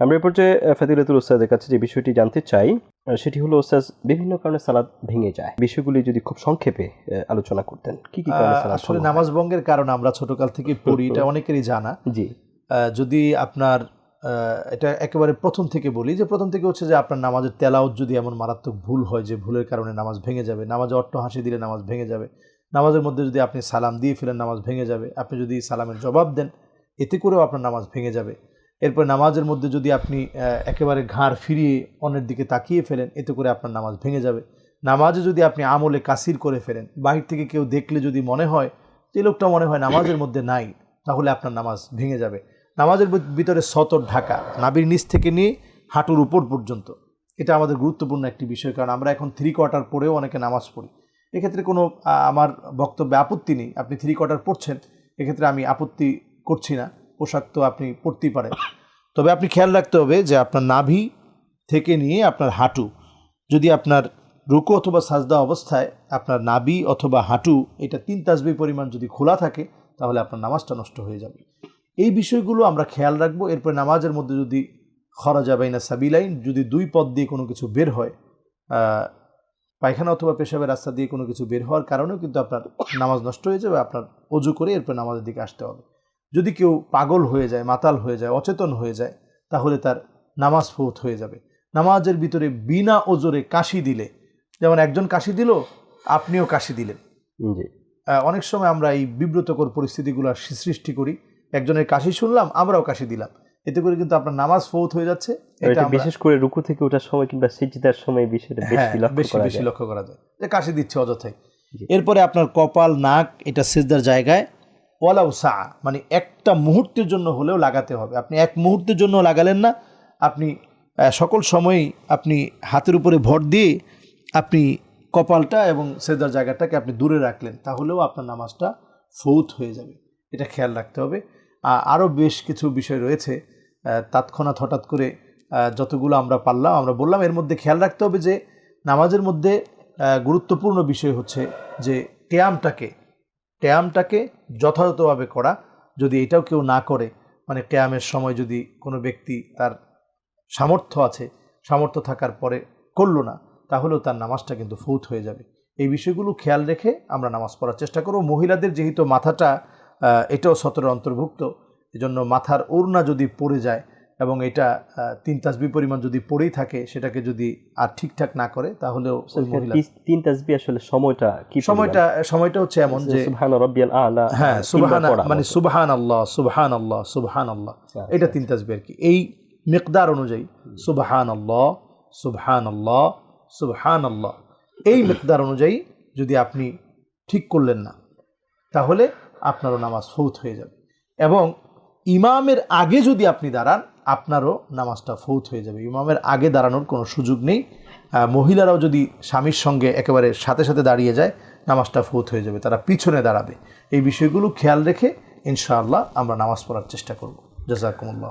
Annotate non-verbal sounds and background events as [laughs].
আমরা এরপর যে ফাতিলাতুল ওস্তাদের কাছে যে বিষয়টি জানতে চাই সেটি হলো ওস্তাজ বিভিন্ন কারণে সালাদ ভেঙে যায়। বিষয়গুলি যদি খুব সংক্ষেপে আলোচনা করতেন কি কি কারণে আসলে নামাজ ভঙ্গের কারণ আমরা ছোটকাল থেকে পড়ি এটা [laughs] অনেকেরই জানা। জি। যদি আপনার এটা একেবারে প্রথম থেকে বলি যে প্রথম থেকে হচ্ছে যে আপনার নামাজের তেলাওত যদি এমন মারাত্মক ভুল হয় যে ভুলের কারণে নামাজ ভেঙে যাবে নামাজে অট্ট হাসি দিলে নামাজ ভেঙে যাবে নামাজের মধ্যে যদি আপনি সালাম দিয়ে ফেলেন নামাজ ভেঙে যাবে আপনি যদি সালামের জবাব দেন এতে করেও আপনার নামাজ ভেঙে যাবে। এরপর নামাজের মধ্যে যদি আপনি একেবারে ঘাড় ফিরিয়ে অন্যের দিকে তাকিয়ে ফেলেন, এতে করে আপনার নামাজ ভেঙে যাবে। নামাজে যদি আপনি আমলে কাসির করে ফেলেন, বাহির থেকে কেউ দেখলে যদি মনে হয় যে লোকটা মনে হয় নামাজের মধ্যে নাই, তাহলে আপনার নামাজ ভেঙে যাবে। নামাজের ভিতরে সতর ঢাকা, নাবির নিচ থেকে নিয়ে হাঁটুর উপর পর্যন্ত। এটা আমাদের গুরুত্বপূর্ণ একটি বিষয়, কারণ আমরা এখন থ্রি কোয়ার্টার পরেও অনেকে নামাজ পড়ি। এক্ষেত্রে কোনো আমার বক্তব্যে আপত্তি নেই। আপনি থ্রি কোয়ার্টার পড়ছেন, এক্ষেত্রে আমি আপত্তি করছি না। পোশাক তো আপনি পরতেই পারেন। তবে আপনি খেয়াল রাখতে হবে যে আপনার নাভি থেকে নিয়ে আপনার হাঁটু, যদি আপনার রুকু অথবা সাজদা অবস্থায় আপনার নাভি অথবা হাঁটু, এটা তিন তাসবি পরিমাণ যদি খোলা থাকে, তাহলে আপনার নামাজটা নষ্ট হয়ে যাবে। এই বিষয়গুলো আমরা খেয়াল রাখব। এরপর নামাজের মধ্যে যদি খরচা বাইনা সাবিলাইন, যদি দুই পদ দিয়ে কোনো কিছু বের হয় পায়খানা অথবা পেশাবের রাস্তা দিয়ে কোনো কিছু বের হওয়ার কারণেও কিন্তু আপনার নামাজ নষ্ট হয়ে যাবে। আপনার অজু করে এরপর নামাজের দিকে আসতে হবে। যদি কেউ পাগল হয়ে যায় মাতাল হয়ে যায় অচেতন হয়ে যায় তাহলে তার নামাজ ফৌত হয়ে যাবে। নামাজের ভিতরে বিনা ওজোরে কাশি দিলে যেমন একজন কাশি দিল আপনিও কাশি দিলেন। অনেক সময় আমরা এই বিব্রতকর পরিস্থিতিগুলো সৃষ্টি করি। একজনের কাশি শুনলাম আমরাও কাশি দিলাম। এতে করে কিন্তু আপনার নামাজ ফৌত হয়ে যাচ্ছে। এটা বিশেষ করে রুকু থেকে ওঠার সময় কিংবা সিজদার সময় বিষয়টা হ্যাঁ, বেশি বেশি বেশি লক্ষ্য করা যায়। যে কাশি দিচ্ছে অযথাই। এরপরে আপনার কপাল নাক এটা সেজদার জায়গায় ওয়ালাউ সা মানে একটা মুহূর্তের জন্য হলেও লাগাতে হবে। আপনি এক মুহূর্তের জন্য লাগালেন না, আপনি সকল সময়ই আপনি হাতের উপরে ভর দিয়ে আপনি কপালটা এবং সেজদার জায়গাটাকে আপনি দূরে রাখলেন, তাহলেও আপনার নামাজটা ফৌত হয়ে যাবে। এটা খেয়াল রাখতে হবে। আরও বেশ কিছু বিষয় রয়েছে তৎক্ষণাৎ হঠাৎ করে যতগুলো আমরা পারলাম, আমরা বললাম, এর মধ্যে খেয়াল রাখতে হবে যে, নামাজের মধ্যে গুরুত্বপূর্ণ বিষয় হচ্ছে যে ট্যামটাকে ট্যামটাকে যথাযথভাবে করা, যদি এটাও কেউ না করে মানে ট্যামের সময় যদি কোনো ব্যক্তি তার সামর্থ্য আছে, সামর্থ্য থাকার পরে করল না, তাহলেও তার নামাজটা কিন্তু ফৌত হয়ে যাবে। এই বিষয়গুলো খেয়াল রেখে আমরা নামাজ পড়ার চেষ্টা করব। মহিলাদের যেহেতু মাথাটা এটাও সতরের অন্তর্ভুক্ত, এজন্য মাথার ওড়না যদি পড়ে যায় এবং এটা তিন তাসবি পরিমাণ যদি পড়েই থাকে সেটাকে যদি আর ঠিকঠাক না করে তাহলেও ওই মহিলা তিন- তাসবি আসলে সময়টা কি সময়টা সময়টা হচ্ছে এমন যে আলা হ্যাঁ সুবহান মানে মতো। সুবহান আল্লাহ সুবহান আল্লাহ সুবহান আল্লাহ আচ্ছা, এটা তিন তাসবি আর কি। এই মিকদার অনুযায়ী সুবহান আল্লাহ সুবহান আল্লাহ সুবহান আল্লাহ এই মিকদার অনুযায়ী যদি আপনি ঠিক করলেন না তাহলে আপনারও নামাজ ফৌত হয়ে যাবে। এবং ইমামের আগে যদি আপনি দাঁড়ান আপনারও নামাজটা ফৌত হয়ে যাবে। ইমামের আগে দাঁড়ানোর কোনো সুযোগ নেই। মহিলারাও যদি স্বামীর সঙ্গে একেবারে সাথে সাথে দাঁড়িয়ে যায়, নামাজটা ফৌত হয়ে যাবে, তারা পিছনে দাঁড়াবে। এই বিষয়গুলো খেয়াল রেখে ইনশাআল্লাহ আমরা নামাজ পড়ার চেষ্টা করব। জাজাকুমুল্লাহ